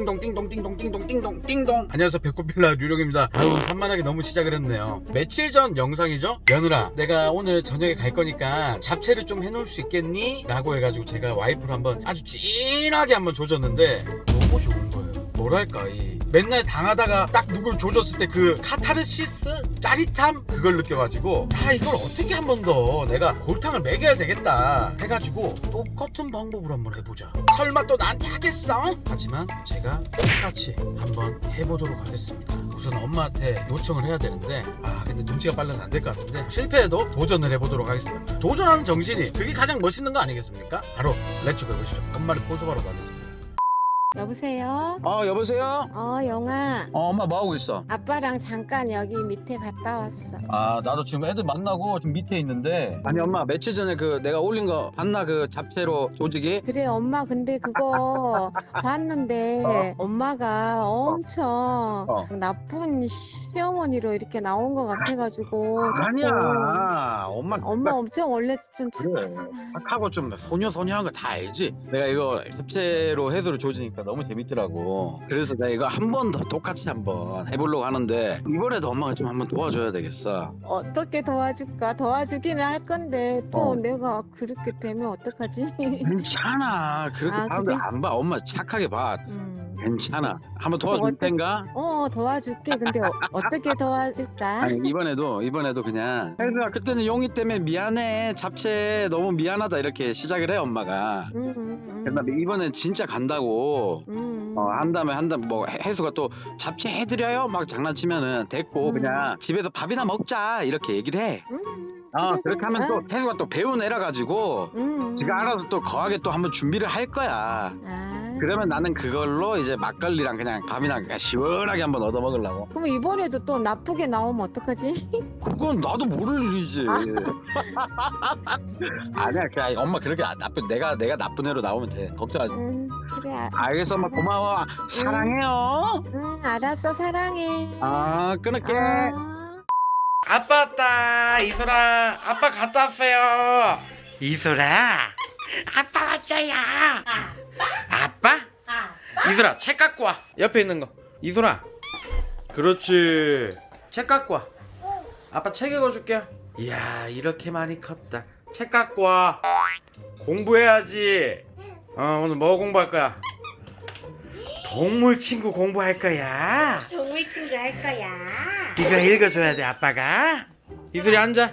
띵동 띵동 띵동 띵동 띵동 띵동. 안녕하세요. 배꼽필라 류령입니다. 아유 산만하게 너무 시작을 했네요. 며칠 전 영상이죠? 며느라 내가 오늘 저녁에 갈 거니까 잡채를 좀 해놓을 수 있겠니? 라고 해가지고 제가 와이프를 한번 아주 진하게 한번 조졌는데 너무 좋은 거예요. 뭐랄까 이 맨날 당하다가 딱 누굴 조졌을 때 그 카타르시스? 짜릿함? 그걸 느껴가지고 아 이걸 어떻게 한 번 더 내가 골탕을 먹여야 되겠다 해가지고 똑같은 방법으로 한번 해보자. 설마 또 나한테 하겠어? 하지만 제가 똑같이 한번 해보도록 하겠습니다. 우선 엄마한테 요청을 해야 되는데 아 근데 눈치가 빨라서 안 될 것 같은데 실패해도 도전을 해보도록 하겠습니다. 도전하는 정신이 그게 가장 멋있는 거 아니겠습니까? 바로 렛츠고 해보시죠. 엄마를 포섭하러 가겠습니다 여보세요? 어 여보세요? 어, 영아. 어 엄마 뭐하고 있어? 아빠랑 잠깐 여기 밑에 갔다 왔어. 아 나도 지금 애들 만나고 지금 밑에 있는데 아니 엄마 며칠 전에 그 내가 올린 거 봤나 그 잡채로 조직이? 그래, 엄마 근데 그거 봤는데 엄마가 엄청 어. 나쁜 시어머니로 이렇게 나온 것 같아가지고. 조금 아니야 엄마 엄마 엄청 원래 좀 그래. 착하잖아. 착하고 좀 소녀소녀한 거 다 알지? 내가 이거 잡채로 해수를 조지니까 너무 재밌더라고 그래서 내가 이거 한 번 더 똑같이 한번 해보려고 하는데 이번에도 엄마가 좀 한번 도와줘야 되겠어 어떻게 도와줄까? 도와주기는 할 건데 또 어. 내가 그렇게 되면 어떡하지? 괜찮아 그렇게 아, 사람들 그래? 안 봐 엄마 착하게 봐 음. 괜찮아 한번 도와줄 어떡- 텐가? 어, 도와줄게. 근데 어, 어떻게 도와줄까? 아니 이번에도 이번에도 그냥 혜수야 그때는 용이 때문에 미안해 잡채 너무 미안하다 이렇게 시작을 해 엄마가 음, 음, 그다음에 이번엔 진짜 간다고 음. 어, 한 다음에 한 다음 뭐 해- 혜수가 또 잡채 해드려요 막 장난치면은 됐고 음. 그냥 집에서 밥이나 먹자 이렇게 얘기를 해 음, 어, 그래, 그렇게 하면. 또 혜수가 또 배운 애라 가지고 음, 지가 알아서 또 거하게 또 한번 준비를 할 거야 아. 그러면 나는 그걸로 이제 막걸리랑 그냥 밥이나 그냥 시원하게 한번 얻어 먹으려고 그럼 이번에도 또 나쁘게 나오면 어떡하지? 그건 나도 모를 일이지. 아니야, 그냥 엄마 그렇게 안 나쁜 내가 내가 나쁜 애로 나오면 돼. 걱정하지. 마. 음, 그래. 아, 알겠어, 엄마 고마워. 사랑해요. 음, 알았어. 사랑해. 아, 끊을게. 아. 아빠 왔다 이소라 아빠 갔다 왔어요 이소라 아빠 왔자야 아빠? 이소라 책 갖고 와. 옆에 있는 거. 이소라. 그렇지. 책 갖고 와. 아빠 책 읽어줄게. 이야 이렇게 많이 컸다. 책 갖고 와. 공부해야지. 어 오늘 뭐 공부할 거야? 동물 친구 공부할 거야. 동물 친구 할 거야. 이거 읽어줘야 돼 아빠가. 이소리 앉아.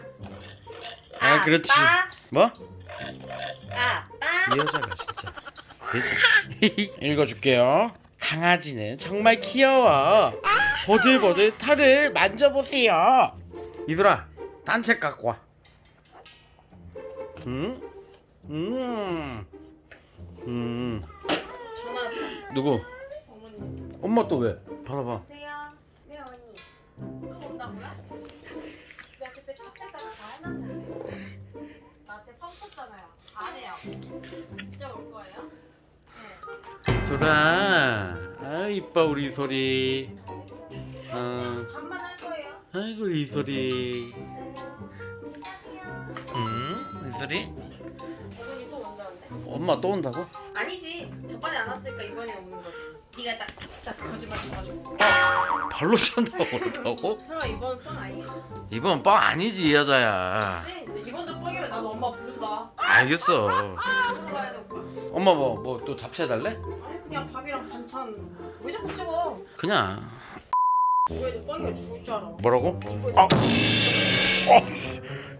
아 그렇지. 아빠, 뭐? 아빠. 이 여자가 진짜? 읽어줄게요 강아지는 정말 귀여워 보들보들 털을 만져보세요 이소라 딴책 갖고 와 음? 음. 음. 전화. 누구? 어머니. 엄마 또 왜? 받아봐. 이소라 아 이뻐 우리 이소리 어. 반만 할 거예요. 아이고 이소리 응? 이소리? 어머니 또 온다는데? 엄마 또 온다고? 아니지. 저번에 안 왔으니까 이번에 오는 거지. 네가 딱, 딱 거짓말 쳐가지고. 발로 찬다고 그런다고? 설마 이번 뻥 아니겠지? 이번 뻥 아니지 이 여자야 근데 이번도 뻥이면 나도 엄마 부른다. 알겠어 돼 오빠. 엄마 뭐 뭐 또 잡채 해달래? 아니 그냥 밥이랑 반찬 왜 자꾸 찍어? 그냥 왜너 뻥이면 죽을 줄 알아? 뭐라고? 아! 어!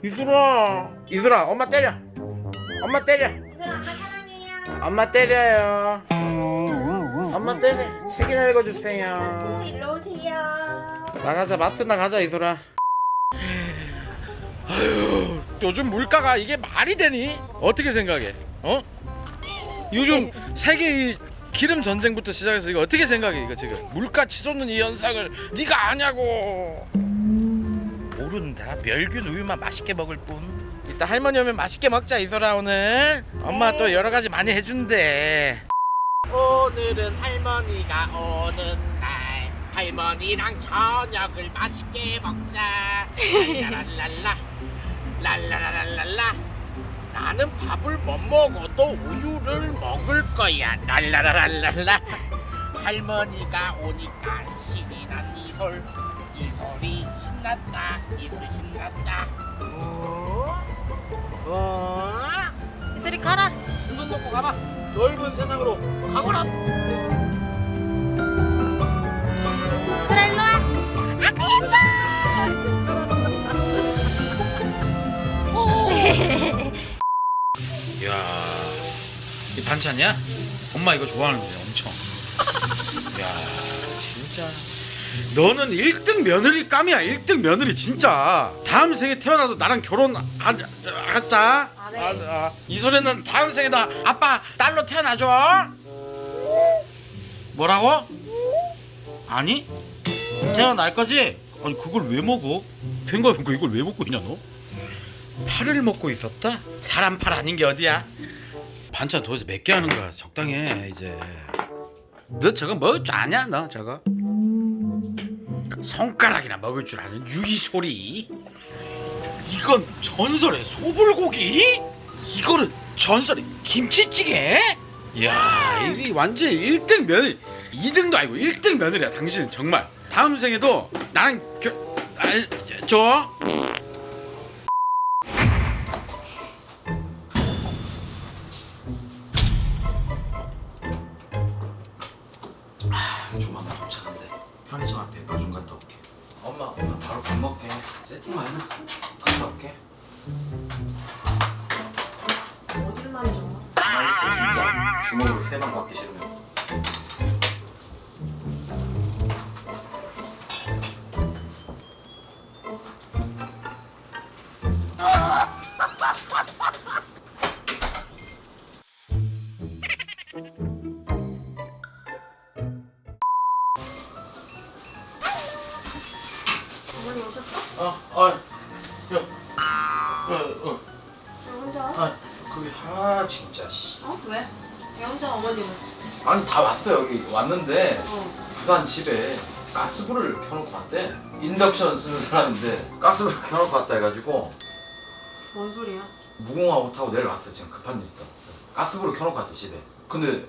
이소라 이소라 엄마 때려 엄마 때려 이슬아 아빠 사랑해요. 엄마 때려요 엄마 때려 책이나 읽어주세요 일로 오세요. 나가자 마트 나가자 이소라 아유 요즘 물가가 이게 말이 되니? 어떻게 생각해? 어? 요즘 세계 이 기름 전쟁부터 시작해서 이거 어떻게 생각해 이거 지금? 물가 치솟는 이 현상을 네가 아냐고. 모른다. 멸균 우유만 맛있게 먹을 뿐. 이따 할머니 오면 맛있게 먹자 이소라 오늘. 엄마 또 여러 가지 많이 해준대. 오늘은 할머니가 오는 날. 할머니랑 저녁을 맛있게 먹자. 랄라랄랄라. 랄라라랄랄라 나는 밥을 못 먹어도 우유를 먹을 거야. 랄라라랄랄라. 할머니가 오니까 신이 난 이솔 이솔이 신났다. 이솔 신났다. 어? 이슬이 가라. 눈 놓고 가봐. 넓은 세상으로 가거라. 이슬아 일로 와. 이야 이 반찬이야? 엄마 이거 좋아하는데 엄청 이야 진짜 너는 1등 며느리 깜이야 1등 며느리 진짜 다음 생에 태어나도 나랑 결혼하자 하자 안 해. 아, 아. 이 소리는 다음 생에도 아빠 딸로 태어나줘 뭐라고? 아니 태어날 거지? 아니 그걸 왜 먹어? 된거 이걸 왜 먹고 있냐 너? 팔을 먹고 있었다? 사람 팔 아닌 게 어디야? 반찬 도대체 몇 개 하는 거야? 적당히 해 이제. 너 저거 먹을 줄 아냐? 너 저거? 손가락이나 먹을 줄 아는 유이 소리. 이건 전설의 소불고기? 이거는 전설의 김치찌개? 이야 이게 완전 1등 며느리 2등도 아니고 1등 며느리야 당신은 정말 다음 생에도 나랑 겨... 아, 줘? 편의점 앞에 마중 갔다 올게. 엄마 엄마 바로 밥 먹게. 세팅만 해놔 갔다 올게. 어딜 만져? 맛있어 진짜 주먹으로 세방 받기 싫으면 아 진짜 씨. 어? 왜? 왜 혼자 어머니는? 아니 다 왔어 여기 왔는데 어. 부산 집에 가스불을 켜놓고 왔대. 인덕션 쓰는 사람인데 가스불 켜놓고 왔다 해가지고 뭔 소리야? 무궁화 옷 타고 내려갔어 지금 급한 일 있다. 가스불을 켜놓고 왔대 집에. 근데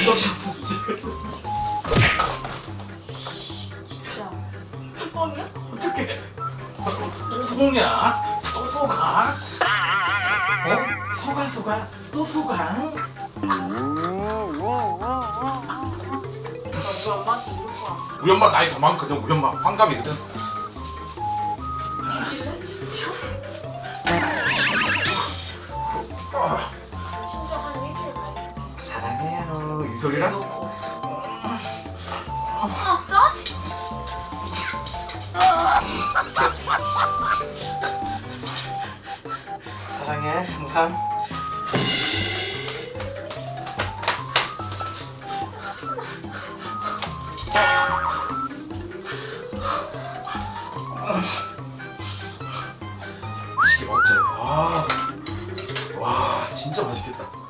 인덕션 쓰는 집에 진짜. 뚜껑이야? 어떻게? 또 속냐? 또 속아? 어? 속아 속아? 또? 나 우리 엄마한테 이럴 거야. 우리 엄마 나이 더 많거든. 우리 엄마 환갑이거든. 진짜? 진짜? 친정 한 일주일 가 있을게. 사랑해요. 이 소리랑? 놓고. 아, 짜증. 사랑해 항상. 진짜 맛있겠다.